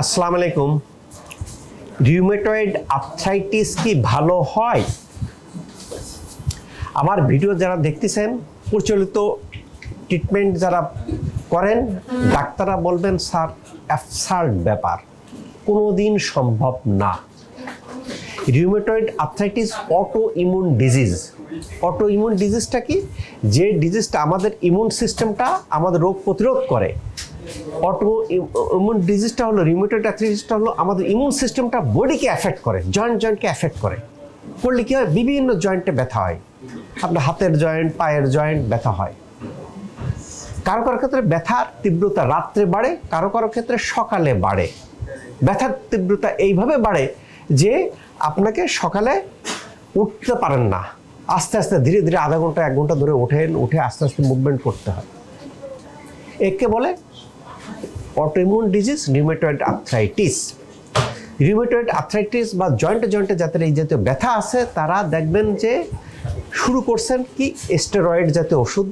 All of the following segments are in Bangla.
আসসালামু আলাইকুম। রিউমেটয়েড আর্থ্রাইটিস কি ভালো হয়? আমার ভিডিও যারা দেখতেছেন, প্রচলিত ট্রিটমেন্ট যারা করেন, ডাক্তাররা বলবেন, স্যার অ্যাবসার্ড ব্যাপার। কোনো দিন সম্ভব না। Rheumatoid arthritis auto immune disease auto immune ডিজিজটা কি? যে ডিজিজটা আমাদের ইমিউন সিস্টেমটা আমাদের রোগ প্রতিরোধ করে। অটো ইমিউন ডিজিজটা হলো রিউমেটয়েড আর্থ্রাইটিসটা হলো, আমাদের ইমিউন সিস্টেমটা বডিকে অ্যাফেক্ট করে জয়েন্ট জয়েন্টকে অ্যাফেক্ট করে। করলে কি হয়? বিভিন্ন জয়েন্টে ব্যথা হয়। আপনার হাতের জয়েন্ট পায়ের জয়েন্ট ব্যথা হয়। কারও কারও ক্ষেত্রে ব্যথার তীব্রতা রাত্রে বাড়ে, কারও কারও ক্ষেত্রে সকালে বাড়ে। ব্যথার তীব্রতা এইভাবে বাড়ে যে আপনাকে সকালে উঠতে পারেন না। আস্তে আস্তে, ধীরে ধীরে আধা ঘণ্টা, এক ঘণ্টা ধরে ওঠেন, উঠে আস্তে আস্তে মুভমেন্ট করতে হয়। একে বলে autoimmune disease rheumatoid arthritis rheumatoid arthritis বা জয়েন্টে জয়েন্টে যাদের এই জাতীয় ব্যথা আছে, তারা দেখবেন যে শুরু করছেন কি? স্টেরয়েড জাতীয় ওষুধ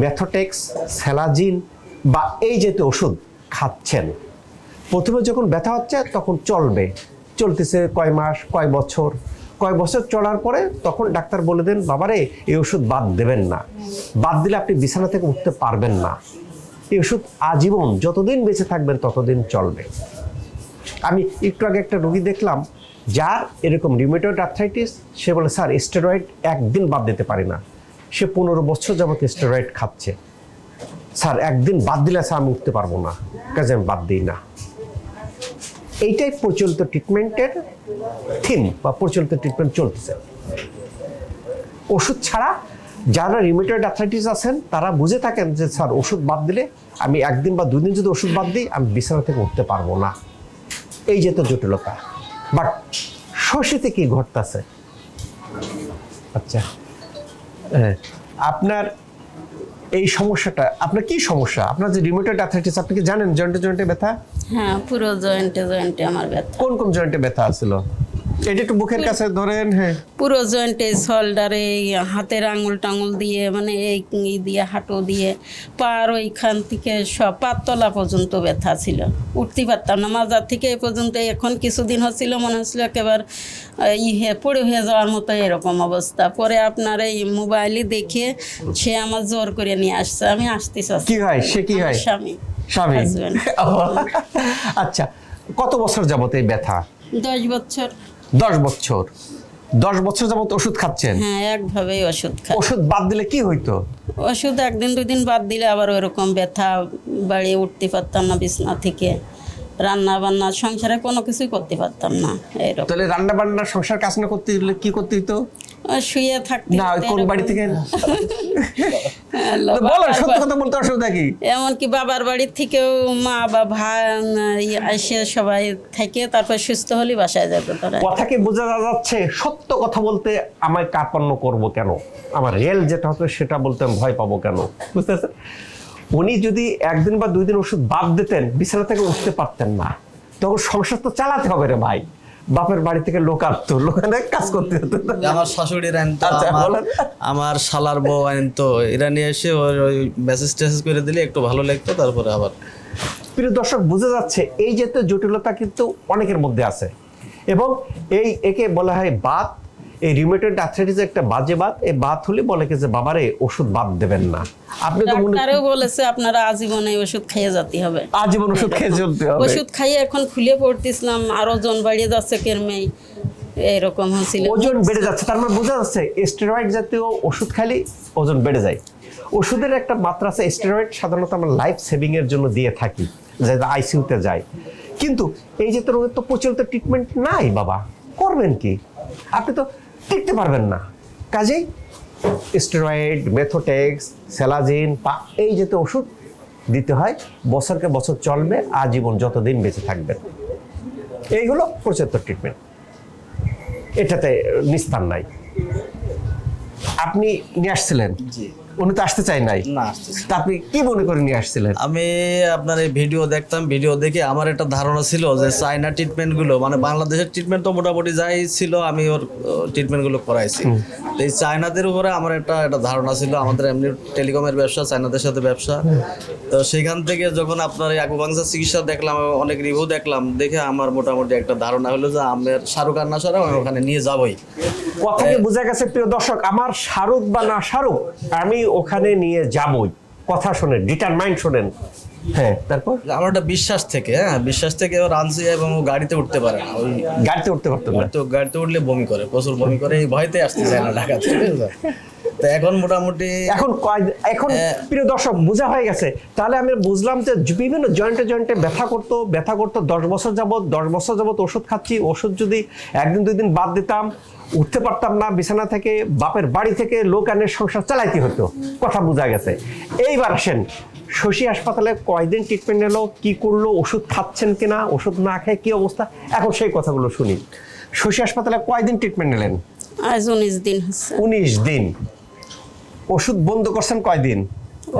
ম্যাথোটেক্স স্যালাজিন বা এই জাতীয় ওষুধ খাচ্ছেন। প্রথমে যখন ব্যথা হচ্ছে, তখন চলবে। চলতেছে কয় মাস, কয় বছর? কয় বছর চলার পরে তখন ডাক্তার বলে দেন, বাবারে, এই ওষুধ বাদ দেবেন না। বাদ দিলে আপনি বিছানা থেকে উঠতে পারবেন না। এই ওষুধ আজীবন যতদিন বেঁচে থাকবেন ততদিন চলবে। আমি একটু আগে একটা রোগী দেখলাম, যার এরকম রিউমেটয়েড আর্থ্রাইটিস সে বলে, স্যার স্টেরয়েড একদিন বাদ দিতে পারি না। সে পনেরো বছর যাবত স্টেরয়েড খাচ্ছে। স্যার, একদিন বাদ দিলে, স্যার, আমি উঠতে পারব না। কাজে আমি বাদ দিই না। এইটাই প্রচলিত ট্রিটমেন্টের থিম বা প্রচলিত ট্রিটমেন্ট চলতেছে। ওষুধ ছাড়া যারা রিমিটেড অ্যাথরাইটিস আছেন তারা বুঝে থাকেন যে স্যার ওষুধ বাদ দিলে আমি একদিন বা দুদিন যদি ওষুধ বাদ দিই আমি বিছানা থেকে উঠতে পারব না। এই যে তো জটিলতা। বাট শশীতে কি ঘটতেছে? আচ্ছা হ্যাঁ আপনার এই সমস্যাটা আপনার কি সমস্যা? আপনার যে রিমোটেড অ্যাথরাইটিস আপনি কি জানেন জয়েন্টে জয়েন্টে ব্যথা? হ্যাঁ পুরো জয়েন্টে জয়েন্টে আমার ব্যথা। কোন কোন জয়েন্টে ব্যথা আছিল? এটা একটু বুকের কাছে ধরেন হ্যাঁ। পুরো জয়েন্টে শোল্ডারে হাতের আঙুল টাঙুল দিয়ে মানে এই দিয়ে হাঁটু দিয়ে পার ওইখান থেকে সব পাততলা পর্যন্ত ব্যথা ছিল। উঠতে পারতাম না। মাজার থেকে এ পর্যন্ত এখন কিছুদিন হচ্ছিল মনে হচ্ছিল একেবারে আহ, ই হয়ে পড়ে হয়ে যাওয়ার মতো এরকম অবস্থা। পরে আপনার এই মোবাইলে দেখে সে আমার জোর করে নিয়ে আসছে। আমি আসতে চাচ্ছি। কি হয়? সে কি হয়? স্বামী। স্বামী? আচ্ছা কত বছর যাবত এই ব্যথা? দশ বছর। দশ বছর। দশ বছর যাবত ওষুধ খাচ্ছেন? হ্যাঁ একভাবেই ওষুধ খাই। ওষুধ বাদ দিলে কি হইতো? ওষুধ একদিন দুই দিন বাদ দিলে আবার ওরকম ব্যথা বাড়ি উঠতে পারতাম না বিছনা থেকে। রান্না বান্না সংসারে কোনো কিছুই করতে পারতাম না এরকম। তাহলে রান্না বান্না সংসার কাজ না করতে দিলে কি করতে হইতো? ওই শুয়ে থাকতে না কোন বাড়ি থেকে বলেন বাবার সত্যি কথা বলতে অসুবিধা কি? এমনকি বাবার বাড়ির থেকেও মা বা ভাই এসে সবাই থেকে তারপর সুস্থ হলে বাসায় যেত তারা। কথাকে বোঝা যাচ্ছে? সত্য কথা বলতে আমায় কার্পণ্য করব কেন? আমার রিয়েল যেটা হতো সেটা বলতে আমি ভয় পাবো কেন? বুঝতে পারছেন? উনি যদি একদিন বা দুই দিন ওষুধ বাদ দিতেন বিছানা থেকে উঠতে পারতেন না। তখন সংসার তো চালাতে হবে রে ভাই। বাপের বাড়ি থেকে লোক আসতো লোকানে কাজ করতে হতো। আমার শাশুড়ির আনতো আচ্ছা। আমার শালার বউ আনতো এরা নিয়ে এসে ওই মেসেজ টেসেজ করে দিলে একটু ভালো লাগতো তারপরে আবার। প্রিয় দর্শক বুঝে যাচ্ছে এই জাতীয় জটিলতা কিন্তু অনেকের মধ্যে আছে। এবং এই একে বলা হয় বাত এই রিউমেটয়েড আর্থ্রাইটিস একটা বাজে বাত এই বাত হলে বলে কি যে বাবারে ওষুধ বাদ দেবেন না। আপনি তো মনে ডাক্তারও বলেছে আপনারা আজীবনে ওষুধ খাইয়ে যেতে হবে। আজীবন ওষুধ খেয়ে চলতে হবে। ওষুধ খাইয়ে এখন ফুলে পড়তেছিলাম আর ওজন বাড়িয়ে যাচ্ছে কেরমেই। এরকম হয়েছিল। ওজন বেড়ে যাচ্ছে তার মানে বোঝা যাচ্ছে স্টেরয়েড জাতীয় ওষুধ খাইলে ওজন বেড়ে যায়। ওষুধের একটা মাত্রা আছে স্টেরয়েড সাধারণত আমরা লাইফ সেভিং এর জন্য দিয়ে থাকি যাতে আইসিইউতে যায়। কিন্তু এই যে রোগের তো প্রচলিত ট্রিটমেন্ট নাই বাবা করবেন কি? আপনি তো টিকতে পারবেন না। কাজেই স্টেরয়েড মেথোটেক্স সেলাজিন পা, এই যেতে ওষুধ দিতে হয়। বছরকে বছর চলবে, আজীবন যতদিন বেঁচে থাকবেন। এই হলো পঁচাত্তর ট্রিটমেন্ট এটাতে নিস্তার নাই। আপনি নিয়ে আসছিলেন? উনি তো আসতে চাই নাই। না তা আপনি কি মনে করে নিয়ে আসছিলেন? আমি আপনার এই ভিডিও দেখতাম ভিডিও দেখে আমার একটা ধারণা ছিল যে চায়না ট্রিটমেন্টগুলো মানে বাংলাদেশের ট্রিটমেন্ট তো মোটামুটি যাই ছিল আমি ওর ট্রিটমেন্টগুলো করাইছি। তো এই চায়নাদের উপরে আমার একটা একটা ধারণা ছিল আমাদের এমনি টেলিকমের ব্যবসা চায়নাদের সাথে ব্যবসা। তো সেখান থেকে যখন আপনার এই আকুপাংশার চিকিৎসা দেখলাম অনেক রিভিউ দেখলাম দেখে আমার মোটামুটি একটা ধারণা হলো যে আমার শাহরুখ খান না আমি ওখানে নিয়ে যাবই। কথা কি বোঝা গেছে প্রিয় দর্শক? আমার শাহরুখ বা না শাহরুখ আমি ওখানে নিয়ে যাবই। কথা শোনেন ডিটারমাইন্ড শোনেন। হ্যাঁ তারপর? আমার একটা বিশ্বাস থেকে হ্যাঁ বিশ্বাস থেকে ও আনছি এবং ও গাড়িতে উঠতে পারে না। ওই গাড়িতে উঠতে পারতো না। তো গাড়িতে উঠলে বমি করে প্রচুর বমি করে এই ভয়তে আসতে চায় না ঢাকা থেকে তো এখন মোটামুটি এখন এখন হ্যাঁ। প্রিয় দর্শক বোঝা হয়ে গেছে। তাহলে আমি বুঝলাম যে বিভিন্ন জয়েন্টে জয়েন্টে ব্যথা করতো ব্যথা করতো দশ বছর যাবত দশ বছর যাবত ওষুধ খাচ্ছি ওষুধ যদি একদিন দুই দিন বাদ দিতাম উঠতে পারতাম না বিছানা থেকে বাপের বাড়ি থেকে লোক আনে সংসার চালাইতে হতো। কথা বোঝা গেছে। এইবার আসেন শশী হাসপাতালে কয়দিন ট্রিটমেন্ট নিলো কি করল ওষুধ খাচ্ছেন কিনা ওষুধ না খেয়ে কি অবস্থা? এখন সেই কথাগুলো শুনি। শশী হাসপাতালে কয়দিন ট্রিটমেন্ট নিলেন? আজ উনিশ দিন হচ্ছে। উনিশ দিন। ওষুধ বন্ধ করছেন কয়দিন?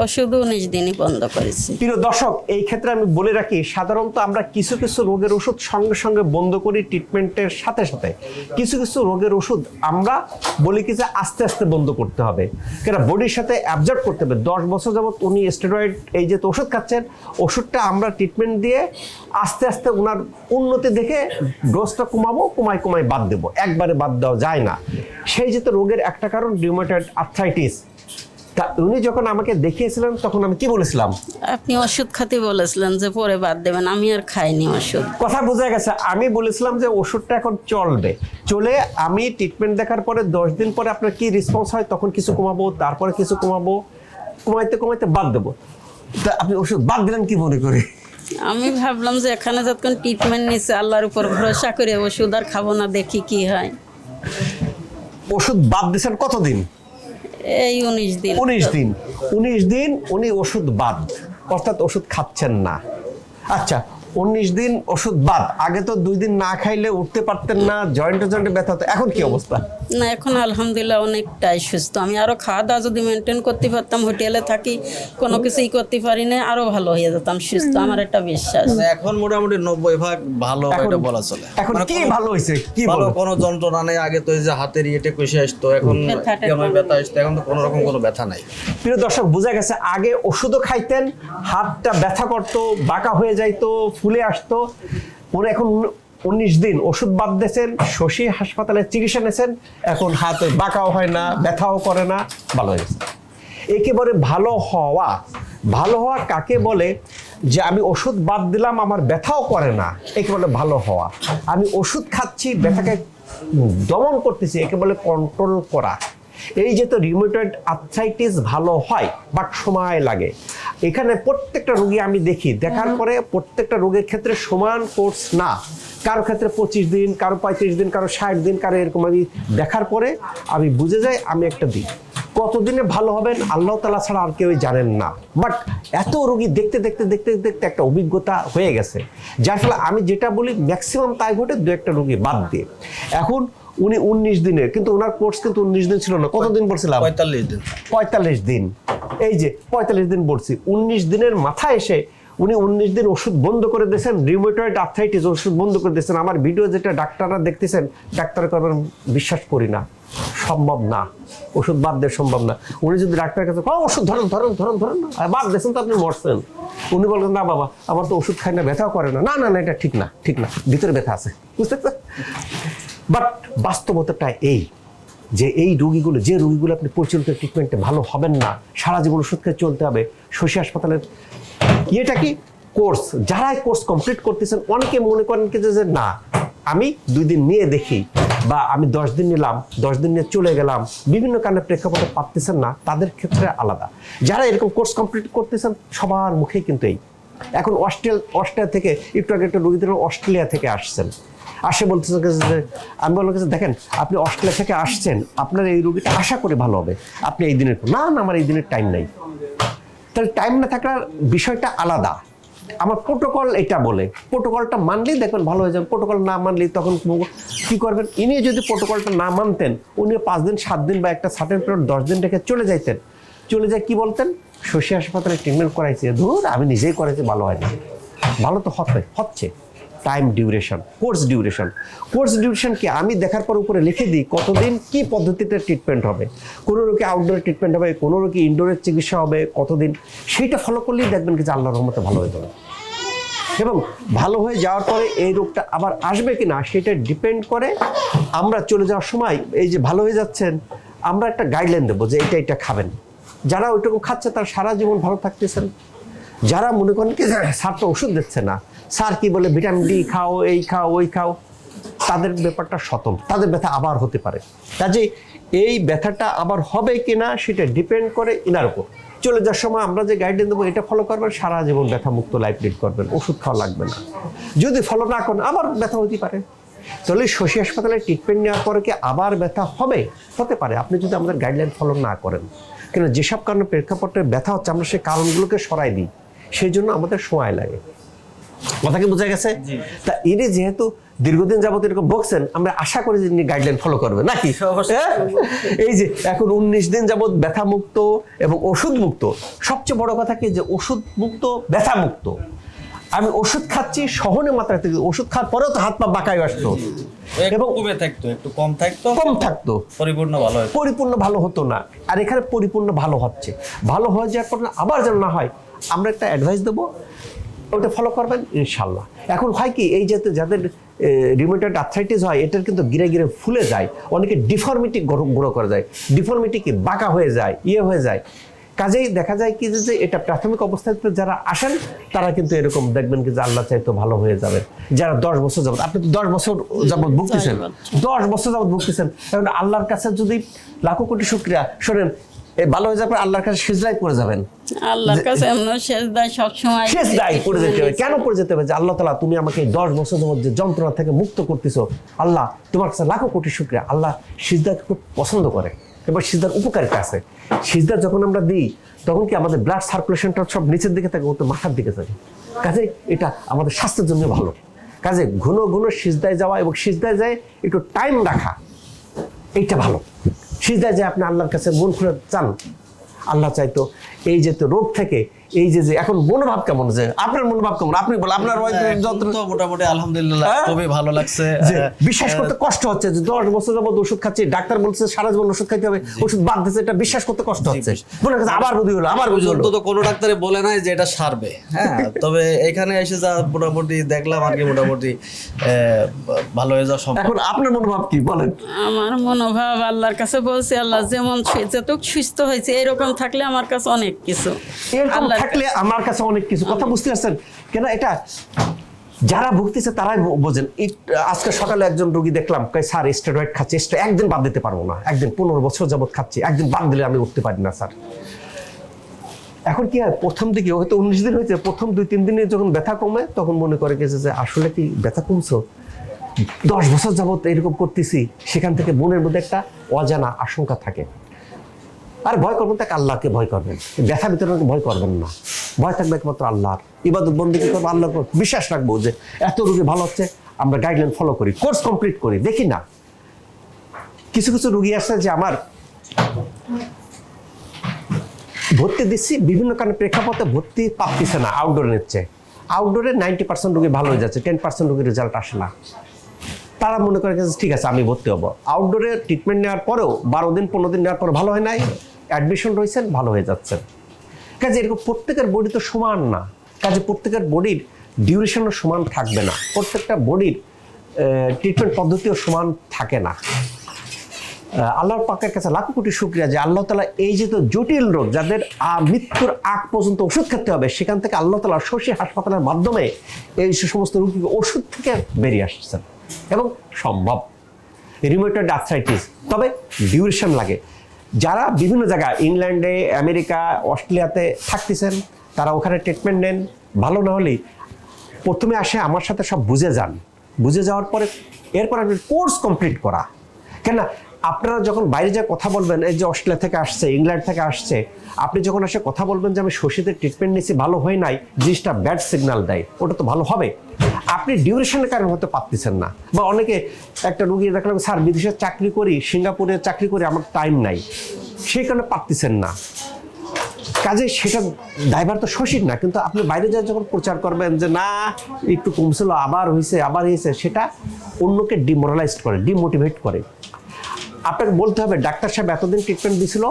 ওষুধ উনিশ দিনই বন্ধ করেছি। প্রিয় দর্শক এই ক্ষেত্রে আমি বলে রাখি সাধারণত আমরা কিছু কিছু রোগের ওষুধ সঙ্গে সঙ্গে বন্ধ করি ট্রিটমেন্টের সাথে সাথে। কিছু কিছু রোগের ওষুধ আমরা বলি কি যে আস্তে আস্তে বন্ধ করতে হবে। কেন বডির সাথে অ্যাবজর্ব করতে হবে। দশ বছর যাবত উনি স্টেরয়েড এই যে ওষুধ খাচ্ছেন ওষুধটা আমরা ট্রিটমেন্ট দিয়ে আস্তে আস্তে ওনার উন্নতি দেখে ডোজটা কমাবো কমাই কমাই বাদ দেবো। একবারে বাদ দেওয়া যায় না। সেই যে তো রোগের একটা কারণ রিউমেটয়েড আর্থ্রাইটিস তা উনি যখন আমাকে দেখিয়েছিলেন তখন আমি কি বলেছিলাম? আপনি ওষুধ খাতে বলেছিলেন যে পরে বাদ দেবেন আমি আর খাইনি ওষুধ। কথা বোঝা গেছে আমি বলেছিলাম যে ওষুধটা এখন চলবে। চলে আমি ট্রিটমেন্ট দেখার পরে দশ দিন পরে আপনার কি রেসপন্স হয় তখন কিছু কমাবো তারপরে কিছু কমাবো কমাইতে কমাইতে বাদ দেবো। তা আপনি ওষুধ বাদ দিলেন কি মনে করে? আমি ভাবলাম যে এখানে যতক্ষণ ট্রিটমেন্ট নিচ্ছে আল্লাহর উপর ভরসা করে ওষুধ আর খাব না দেখি কি হয়। ওষুধ বাদ দিয়েছেন কতদিন? এই উনিশ দিন। উনিশ দিন। উনি ওষুধ বাদ। অর্থাৎ ওষুধ খাচ্ছেন না। আচ্ছা উনিশ দিন ওষুধ বাদ। আগে তো দুই দিন না খাইলে উঠতে পারতেন না, জয়েন্ট জয়েন্টে ব্যথা হতো। এখন কি অবস্থা? না এখন আলহামদুলিল্লাহ অনেকটাই সুস্থ। আমি আরও খাওয়া দাওয়া যদি মেনটেন করতে পারতাম হোটেলে থাকি কোনো কিছুই করতে পারি না আরও ভালো হয়ে যেতাম সুস্থ আমার একটা বিশ্বাস। মানে এখন মোটামুটি নব্বই ভাগ ভালো এটা বলা চলে। এখন মানে কি কোনো- ভালো হয়েছে? কি ভালো কোনো যন্ত্রণা নেই আগে তো এই যে হাতের ইয়েটে কষে আসতো এখন ব্যথা টেথা কেমন ব্যথা আসতো এখন তো কোনো রকম কোনো ব্যথা নাই। প্রিয় দর্শক বোঝা গেছে আগে ওষুধও খাইতেন হাতটা ব্যথা করতো বাঁকা হয়ে যাইতো ফুলে আসতো উনি এখন উনিশ দিন ওষুধ বাদ দিয়েছেন, শশী হাসপাতালে চিকিৎসা নিয়েছেন, এখন হাতে বাঁকাও হয় না, ব্যথাও করে না, ভালো হয়ে গেছে। একেবারে ভালো হওয়া ভালো হওয়া কাকে বলে? যে আমি ওষুধ বাদ দিলাম, আমার ব্যথাও করে না একে বলে ভালো হওয়া। আমি ওষুধ খাচ্ছি, ব্যথাকে দমন করতেছি একে বলে কন্ট্রোল করা। এই যে তো রিউমেটয়েড আর্থ্রাইটিস ভালো হয় বাট সময় লাগে। এখানে প্রত্যেকটা রোগী আমি দেখি, দেখার পরে প্রত্যেকটা রোগের ক্ষেত্রে সমান কোর্স না। কারও ক্ষেত্রে পঁচিশ দিন কারও পঁয়ত্রিশ দিন কারও ষাট দিন কারও এরকম আমি দেখার পরে আমি বুঝে যাই আমি একটা দিই কতদিনে ভালো হবেন আল্লাহ তালা ছাড়া আর কেউই জানেন না। বাট এত রোগী দেখতে দেখতে দেখতে দেখতে একটা অভিজ্ঞতা হয়ে গেছে। যার ফলে আমি যেটা বলি ম্যাক্সিমাম তাই ঘটে দু একটা রোগী বাদ দিয়ে। এখন উনি উনিশ দিনের কিন্তু ওনার কোর্স কিন্তু উনিশ দিন ছিল না। কতদিন বলছিলাম পঁয়তাল্লিশ দিন। পঁয়তাল্লিশ দিন। এই যে পঁয়তাল্লিশ দিন বলছি উনিশ দিনের মাথায় এসে উনি উনিশ দিন ওষুধ বন্ধ করে দিয়েছেন রিউমেটয়েড আর্থ্রাইটিস ওষুধ বন্ধ করে দিয়েছেন। আমার ভিডিও যেটা ডাক্তাররা দেখতেছেন ডাক্তার করবেন বিশ্বাস করি না। সম্ভব না। ওষুধ বাদ দেওয়া সম্ভব না। উনি যদি ডাক্তারের কাছে "ও, ওষুধ ধরেন ধরেন ধরেন ধরেন না। আর বাদ দিয়েছেন তো আপনি মরছেন। উনি বললেন না বাবা আমার তো ওষুধ খাই না ব্যথাও করে না। না না না এটা ঠিক না ঠিক না ভিতরে ব্যথা আছে। বুঝতে বাট বাস্তবতাটা এই যে এই রোগীগুলো যে রোগীগুলো আপনি পরিচালিত ট্রিটমেন্টে ভালো হবেন না সারা জীবন ওষুধ খেয়ে চলতে হবে শশী হাসপাতালের ইয়েটা কি? কোর্স। যারাই কোর্স কমপ্লিট করতেছেন, অনেকে মনে করেন কি যে না, আমি দুই দিন নিয়ে দেখি বা আমি দশ দিন নিলাম, দশ দিন নিয়ে চলে গেলাম, বিভিন্ন কারণে প্রেক্ষাপটে পাচ্তেছেন না, তাদের ক্ষেত্রে আলাদা। যারা এরকম কোর্স কমপ্লিট করতেছেন, সবার মুখেই কিন্তু এই। এখন অস্ট্রেল, অস্ট্রেলিয়া থেকে, একটু আগে একটা রোগীদের অস্ট্রেলিয়া থেকে আসছেন। আসে বলতেছেন যে আমি বললাম যে, দেখেন, আপনি অস্ট্রেলিয়া থেকে আসছেন, আপনার এই রোগীটা আশা করে ভালো হবে। আপনি এই দিনের, না না, আমার এই দিনের টাইম নাই। তাহলে টাইম না থাকার বিষয়টা আলাদা। আমার প্রোটোকল এটা বলে। প্রোটোকলটা মানলেই দেখবেন ভালো হয়ে যাবে। প্রোটোকল না মানলেই তখন কি করবেন? ইনি যদি প্রোটোকলটা না মানতেন, উনি পাঁচ দিন, সাত দিন বা একটা সার্টেন পিরিয়ড দশ দিন রেখে চলে যাইতেন। চলে যায় কি বলতেন? শশী হাসপাতালে ট্রিটমেন্ট করাইছে। ধুর, আমি নিজেই করাইছি ভালো হয় না ভালো তো হতে হচ্ছে। Time duration course duration course duration কি? আমি দেখার পর উপরে লিখে দিই কতদিন কি পদ্ধতিতে ট্রিটমেন্ট হবে। কোনো রোগী আউটডোরে ট্রিটমেন্ট হবে, কোনো রোগী ইনডোরের চিকিৎসা হবে, কতদিন? সেইটা ফলো করলেই দেখবেন কি যে আল্লাহর রহমতে ভালো হয়ে যাবে। এবং ভালো হয়ে যাওয়ার পরে এই রোগটা আবার আসবে কি না সেটা ডিপেন্ড করে আমরা চলে যাওয়ার সময় এই যে ভালো হয়ে যাচ্ছেন, আমরা একটা গাইডলাইন দেবো যে এটা এটা খাবেন। যারা ওইটুকু খাচ্ছে তারা সারা জীবন ভালো থাকতেছেন। যারা মনে করেন কি স্যার তো ওষুধ দিচ্ছে না স্যার কি বলে ভিটামিন ডি খাও, এই খাও, ওই খাও। তাদের ব্যাপারটা সতম তাদের ব্যথা আবার হতে পারে। কাজে এই ব্যথাটা আবার হবে কি না সেটা ডিপেন্ড করে ইনার উপর। চলে যাওয়ার সময় আমরা যে গাইডলাইন দেবো, এটা ফলো করবেন, সারা জীবন ব্যথা মুক্ত লাইফ লিড করবেন, ওষুধ খাওয়া লাগবে না। যদি ফলো না করেন, আবার ব্যথা হতে পারে। তাহলে শশী হাসপাতালে ট্রিটমেন্ট নেওয়ার পরে কি আবার ব্যথা হবে? হতে পারে। আপনি যদি আমাদের গাইডলাইন ফলো না করেন কেন যেসব কারণে প্রেক্ষাপটে ব্যথা হচ্ছে, আমরা সেই কারণগুলোকে সরাই দিই। সেই জন্য আমাদের সময় লাগে। কথা কি বোঝা গেছে? তা ইনি যেহেতু দীর্ঘদিন যাবত এরকম বকছেন আমরা আশা করি যে গাইডলাইন ফলো করবে নাকি? হ্যাঁ? এই যে এখন উনিশ দিন যাবত ব্যথা মুক্ত এবং ওষুধ মুক্ত সবচেয়ে বড় কথা কি যে ওষুধ মুক্ত ব্যথা মুক্ত আমি ওষুধ খাচ্ছি সহনে মাত্রায় থেকে ওষুধ খাওয়ার পরেও তো হাত পা বাঁকায় আসতো। এবং কমে থাকতো একটু কম থাকতো কম থাকতো। পরিপূর্ণ ভালো হয় পরিপূর্ণ ভালো হতো না। আর এখানে পরিপূর্ণ ভালো হচ্ছে। ভালো হয়ে যাওয়ার পর আবার যেন না হয় আমরা একটা অ্যাডভাইস দেবো ওটা ফলো করবেন ইনশাল্লাহ এখন হয় কি এই যাতে যাদের রিমোটেড আর্থ্রাইটিস হয় এটার কিন্তু গিরে গিরে ফুলে যায় অনেকে ডিফর্মিটি গ্রো করে যায় ডিফর্মিটি কি বাঁকা হয়ে যায় ইয়ে হয়ে যায়। কাজেই দেখা যায় কি যে- এটা প্রাথমিক অবস্থাতে যারা আসেন তারা কিন্তু এরকম দেখবেন কি যে আল্লাহ চাইতো ভালো হয়ে যাবে যারা দশ বছর যাবত আপনি তো দশ বছর যাবত ভুগতেছেন দশ বছর যাবত ভুগতেছেন এখন আল্লাহর কাছে যদি লাখো কোটি শুক্রিয়া শোনেন এ ভালো হয়ে যাবে আল্লাহর কাছে সিজলাই করে যাবেন। আল্লাহর কাছে এমন শেষ দেয় সবসময় শেষ পড়ে যেতে হবে। কেন পড়ে যেতে হবে? যে আল্লাহ তালা তুমি আমাকে এই দশ বছর যাবত যে যন্ত্রণা থেকে মুক্ত করতেছো আল্লাহ তোমার কাছে লাখো কোটি শুক্রিয়া। আল্লাহ সিজদাকে খুব পছন্দ করে। এবার সিজদার উপকারিতা আছে। সিজদা যখন আমরা দিই তখন কি আমাদের ব্লাড সার্কুলেশনটা সব নিচের দিকে থাকে তো মাথার দিকে থাকে? কাজে এটা আমাদের স্বাস্থ্যের জন্য ভালো। কাজে ঘন ঘন সিজদায় যাওয়া এবং সিজদায় যায় একটু টাইম রাখা এইটা ভালো। সিজদায় যে আপনি আল্লাহর কাছে মন খুলে চান, আল্লাহ চাইতো এই যে তো রোগ থেকে এই যে যে এখন মনোভাব কেমন? যে আপনার মনোভাব কেমন? আপনি বলেন আপনার যন্ত্র তো মোটামুটি আলহামদুলিল্লাহ হ্যাঁ? খুবই ভালো লাগছে। বিশ্বাস করতে কষ্ট হচ্ছে যে দশ বছর যাবত ওষুধ খাচ্ছি ডাক্তার বলছে সারা জীবন ওষুধ খাইতে হবে ওষুধ বাদ দিচ্ছে এটা বিশ্বাস করতে কষ্ট হচ্ছে। মনে হচ্ছে আবার রুগী হলো আবার রুগী হলো। তো কোনো ডাক্তারে বলে নাই যে এটা সারবে হ্যাঁ? তবে এখানে এসে যা মোটামুটি দেখলাম আর কি মোটামুটি আহ, ভালো হয়ে যাওয়া সম্ভব এখন আপনার মনোভাব কি বলেন। আমার মনোভাব আল্লাহর কাছে বলছি আল্লাহ যেমন যতটুক সুস্থ হয়েছে এরকম থাকলে আমার কাছে অনেক কিছু। আল্লাহর থাকলে আমার কাছে অনেক কিছু কথা বুঝতে পারছেন কেন এটা যারা ভুগতেছে তারাই বোঝেন। আজকে সকালে একজন রোগী দেখলাম কয় স্যার স্টেরয়েড খাচ্ছে একদিন বাদ দিতে পারব না। একদিন পনেরো বছর যাবৎ খাচ্ছি একদিন বাদ দিলে আমি উঠতে পারি না স্যার। এখন কি হয় প্রথম দিকে হয়তো উনিশ দিন হয়েছে প্রথম দুই তিন দিনে যখন ব্যথা কমে তখন মনে করে গেছে যে আসলে কি ব্যথা কমছো? দশ বছর যাবৎ এরকম করতেছি সেখান থেকে মনের মধ্যে একটা অজানা আশঙ্কা থাকে। আর ভয় করবেন তাকে আল্লাহকে ভয় করবেন। ব্যথা বিতরণকে ভয় করবেন না। ভয় থাকবে একমাত্র আল্লাহর। ইবাদত বন্দি কি করব? আল্লাহর বিশ্বাস রাখব যে এত রুগী ভালো হচ্ছে, আমরা গাইডলাইন ফলো করি কোর্স কমপ্লিট করি। দেখি না। কিছু কিছু রুগী আছে যে আমার ভর্তি দিচ্ছি, বিভিন্ন কারণে প্রেক্ষাপটে ভর্তি পাচ্ছিছে না আউটডোরে নিচ্ছে আউটডোরে নাইনটি পার্সেন্ট রুগী ভালো হয়ে যাচ্ছে টেন পার্সেন্ট রুগীর রেজাল্ট আসে না। তারা মনে করে যে ঠিক আছে, আমি ভর্তি হব। আউটডোরে ট্রিটমেন্ট নেওয়ার পরেও বারো দিন, পনেরো দিন নেওয়ার পর ভালো হয় নাই। অ্যাডমিশন রয়েছেন, ভালো হয়ে যাচ্ছেন। কাজে এরকম প্রত্যেকের বডি তো সমান না। কাজে প্রত্যেকের বডির ডিউরেশনও সমান থাকবে না। প্রত্যেকটা বডির ট্রিটমেন্ট পদ্ধতিও সমান থাকে না। আল্লাহর পাকের কাছে লাখো কোটি শুক্রিয়া যে আল্লাহ তালা এই যে তো জটিল রোগ, যাদের মৃত্যুর আগ পর্যন্ত ওষুধ খেতে হবে, সেখান থেকে আল্লাহ তালা শশী হাসপাতালের মাধ্যমে এই সমস্ত রোগীকে ওষুধ থেকে বেরিয়ে আসছেন। এবং সম্ভব। রিমোটেড আর্থ্রাইটিস তবে ডিউরেশন লাগে। যারা বিভিন্ন জায়গা ইংল্যান্ডে, আমেরিকা, অস্ট্রেলিয়াতে থাকতেছেন, তারা ওখানে ট্রিটমেন্ট নেন। ভালো না হলেই প্রথমে আসে আমার সাথে সব বুঝে যান। বুঝে যাওয়ার পরে এরপর আপনি কোর্স কমপ্লিট করা। কেন আপনারা যখন বাইরে যা কথা বলবেন, এই যে অস্ট্রেলিয়া থেকে আসছে, ইংল্যান্ড থেকে আসছে, আপনি যখন এসে কথা বলবেন যে আমি শশীতে ট্রিটমেন্ট নিয়েছি ভালো হয় নাই, জিনিসটা ব্যাড সিগন্যাল দেয়, ওটা তো ভালো হবে। আপনি ডিউরেশনের কারণে হতে পারতেছেন না। বা অনেকে একটা রুগী দেখলাম, স্যার, বিদেশে চাকরি করি, সিঙ্গাপুরে চাকরি করি, আমার টাইম নাই। সেই কারণে পারতেছেন না। কাজে সেটা ড্রাইভার তো সঠিক না, কিন্তু আপনি বাইরে যা যখন প্রচার করবেন যে, না, একটু কমছিল, আবার হয়েছে আবার হয়েছে সেটা অন্যকে ডিমোরালাইজ করে ডিমোটিভেট করে। আপনাকে বলতে হবে, ডাক্তার সাহেব এতদিন ট্রিটমেন্ট দিছিল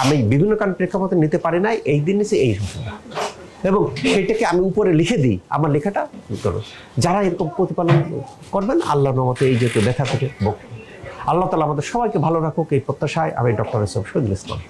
আমি বিভিন্ন কারণ প্রেক্ষাপথে নিতে পারি নাই, এই দিন নিচে এই এবং সেটাকে আমি উপরে লিখে দিই, আমার লেখাটা করো যারা এরকম প্রতিপালন করবেন আল্লাহ মতো এই যেহেতু দেখা থেকে বক আল্লাহ তালা আমাদের সবাইকে ভালো রাখুক, এই প্রত্যাশায় আমি ডক্টর এসব শহীদুল ইসলাম।